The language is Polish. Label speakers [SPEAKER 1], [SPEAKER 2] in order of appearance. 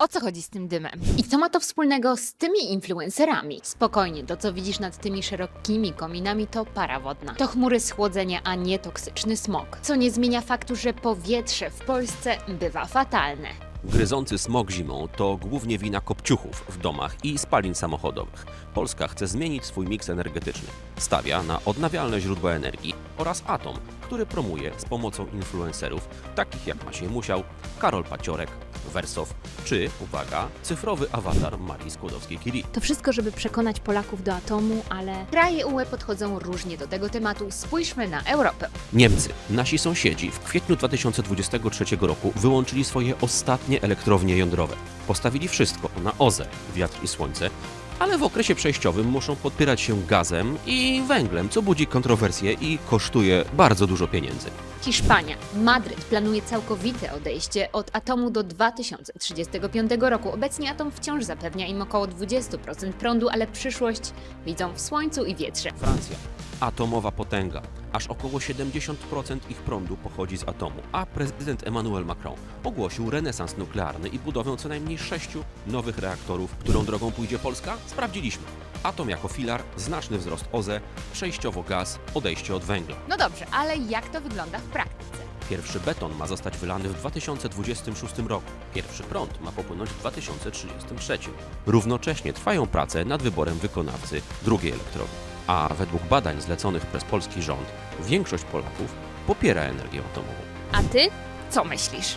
[SPEAKER 1] O co chodzi z tym dymem? I co ma to wspólnego z tymi influencerami? Spokojnie, to co widzisz nad tymi szerokimi kominami to para wodna. To chmury schłodzenia, a nie toksyczny smog. Co nie zmienia faktu, że powietrze w Polsce bywa fatalne.
[SPEAKER 2] Gryzący smog zimą to głównie wina kopciuchów w domach i spalin samochodowych. Polska chce zmienić swój miks energetyczny. Stawia na odnawialne źródła energii oraz atom, który promuje z pomocą influencerów takich jak Maciej Musiał, Karol Paciorek, Wersow czy, uwaga, cyfrowy awatar Marii Skłodowskiej-Curie.
[SPEAKER 1] To wszystko, żeby przekonać Polaków do atomu, ale kraje UE podchodzą różnie do tego tematu. Spójrzmy na Europę.
[SPEAKER 2] Niemcy, nasi sąsiedzi, w kwietniu 2023 roku wyłączyli swoje ostatnie elektrownie jądrowe. Postawili wszystko na OZE, wiatr i słońce, ale w okresie przejściowym muszą podpierać się gazem i węglem, co budzi kontrowersje i kosztuje bardzo dużo pieniędzy.
[SPEAKER 1] Hiszpania. Madryt planuje całkowite odejście od atomu do 2035 roku. Obecnie atom wciąż zapewnia im około 20% prądu, ale przyszłość widzą w słońcu i wietrze.
[SPEAKER 2] Francja. Atomowa potęga. Aż około 70% ich prądu pochodzi z atomu, a prezydent Emmanuel Macron ogłosił renesans nuklearny i budowę co najmniej sześciu nowych reaktorów. Którą drogą pójdzie Polska? Sprawdziliśmy. Atom jako filar, znaczny wzrost OZE, przejściowo gaz, odejście od węgla.
[SPEAKER 1] No dobrze, ale jak to wygląda w praktyce?
[SPEAKER 2] Pierwszy beton ma zostać wylany w 2026 roku. Pierwszy prąd ma popłynąć w 2033. Równocześnie trwają prace nad wyborem wykonawcy drugiej elektrowni. A według badań zleconych przez polski rząd, większość Polaków popiera energię atomową.
[SPEAKER 1] A ty co myślisz?